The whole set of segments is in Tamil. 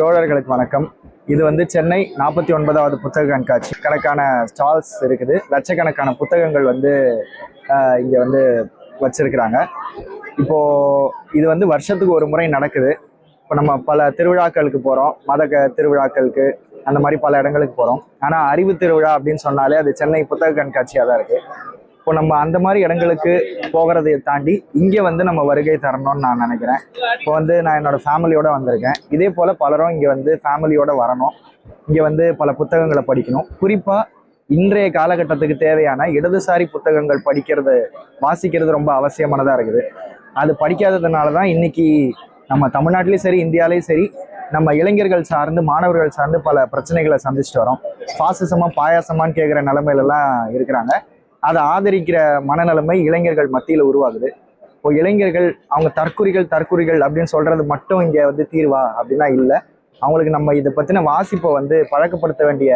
தோழர்களுக்கு வணக்கம். இது வந்து சென்னை நாற்பத்தி ஒன்பதாவது புத்தக கண்காட்சி. கணக்கான ஸ்டால்ஸ் இருக்குது. லட்சக்கணக்கான புத்தகங்கள் வந்து இங்கே வந்து வச்சிருக்கிறாங்க. இப்போ இது வந்து வருஷத்துக்கு ஒரு முறை நடக்குது. இப்போ நம்ம பல திருவிழாக்களுக்கு போகிறோம் மத க- திருவிழாக்களுக்கு அந்த மாதிரி பல இடங்களுக்கு போகிறோம் ஆனால் அறிவு திருவிழா அப்படின்னு சொன்னாலே அது சென்னை புத்தக கண்காட்சியாக தான் இருக்குது இப்போ நம்ம அந்த மாதிரி இடங்களுக்கு போகிறதை தாண்டி இங்கே வந்து நம்ம வருகை தரணும்னு நான் நினைக்கிறேன். இப்போ வந்து நான் என்னோட ஃபேமிலியோட வந்திருக்கேன். இதே போல் பலரும் இங்கே வந்து ஃபேமிலியோட வரணும். இங்கே வந்து பல புத்தகங்களை படிக்கணும். குறிப்பாக இன்றைய காலகட்டத்துக்கு தேவையான இடதுசாரி புத்தகங்கள் படிக்கிறது வாசிக்கிறது ரொம்ப அவசியமானதாக இருக்குது. அது படிக்காததுனால தான் இன்னைக்கு நம்ம தமிழ்நாட்டிலையும் சரி இந்தியாலையும் சரி நம்ம இளைஞர்கள் சார்ந்து மாணவர்கள் சார்ந்து பல பிரச்சனைகளை சந்திச்சுட்டு வரோம். பாசசமாக பாயாசமான்னு கேட்குற நிலமையிலலாம் இருக்கிறாங்க. அதை ஆதரிக்கிற மனநிலைமை இளைஞர்கள் மத்தியில் உருவாகுது. இப்போ இளைஞர்கள் அவங்க தற்குறிகள் தற்குறிகள் அப்படின்னு சொல்றது மட்டும் இங்கே வந்து தீர்வா அப்படின்னா இல்லை. அவங்களுக்கு நம்ம இதை பற்றின வாசிப்பை வந்து பழக்கப்படுத்த வேண்டிய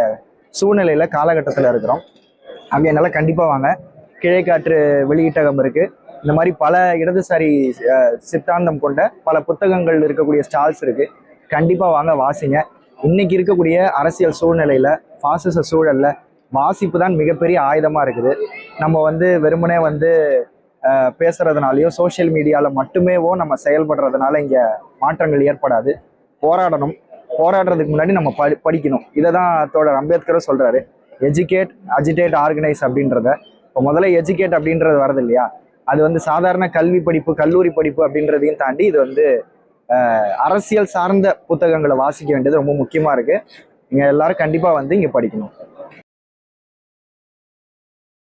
சூழ்நிலையில் காலகட்டத்தில் இருக்கிறோம். அப்படின்னால கண்டிப்பாக வாங்க. கிழைக்காற்று வெளியீட்டகம் இருக்குது இந்த மாதிரி பல இடதுசாரி சித்தாந்தம் கொண்ட பல புத்தகங்கள் இருக்கக்கூடிய ஸ்டால்ஸ் இருக்குது கண்டிப்பாக வாங்க வாசிங்க. இன்னைக்கு இருக்கக்கூடிய அரசியல் சூழ்நிலையில் பாசிச சூழலில் வாசிப்பு தான் மிகப்பெரிய ஆயுதமாக இருக்குது. நம்ம வந்து வெறுமனே வந்து பேசுறதுனாலையோ சோஷியல் மீடியாவில் மட்டுமேவோ நம்ம செயல்படுறதுனால இங்கே மாற்றங்கள் ஏற்படாது. போராடணும். போராடுறதுக்கு முன்னாடி நம்ம படி படிக்கணும். இதை தான் தோழர் அம்பேத்கரும் சொல்கிறாரு எஜுகேட் அஜிடேட் ஆர்கனைஸ் அப்படின்றத. இப்போ முதல்ல எஜுகேட் அப்படின்றது வருது இல்லையா? அது வந்து சாதாரண கல்வி படிப்பு கல்லூரி படிப்பு அப்படின்றதையும் தாண்டி இது வந்து அரசியல் சார்ந்த புத்தகங்களை வாசிக்க வேண்டியது ரொம்ப முக்கியமாக இருக்குது நீங்கள் எல்லாரும் கண்டிப்பாக வந்து இங்கே படிக்கணும்.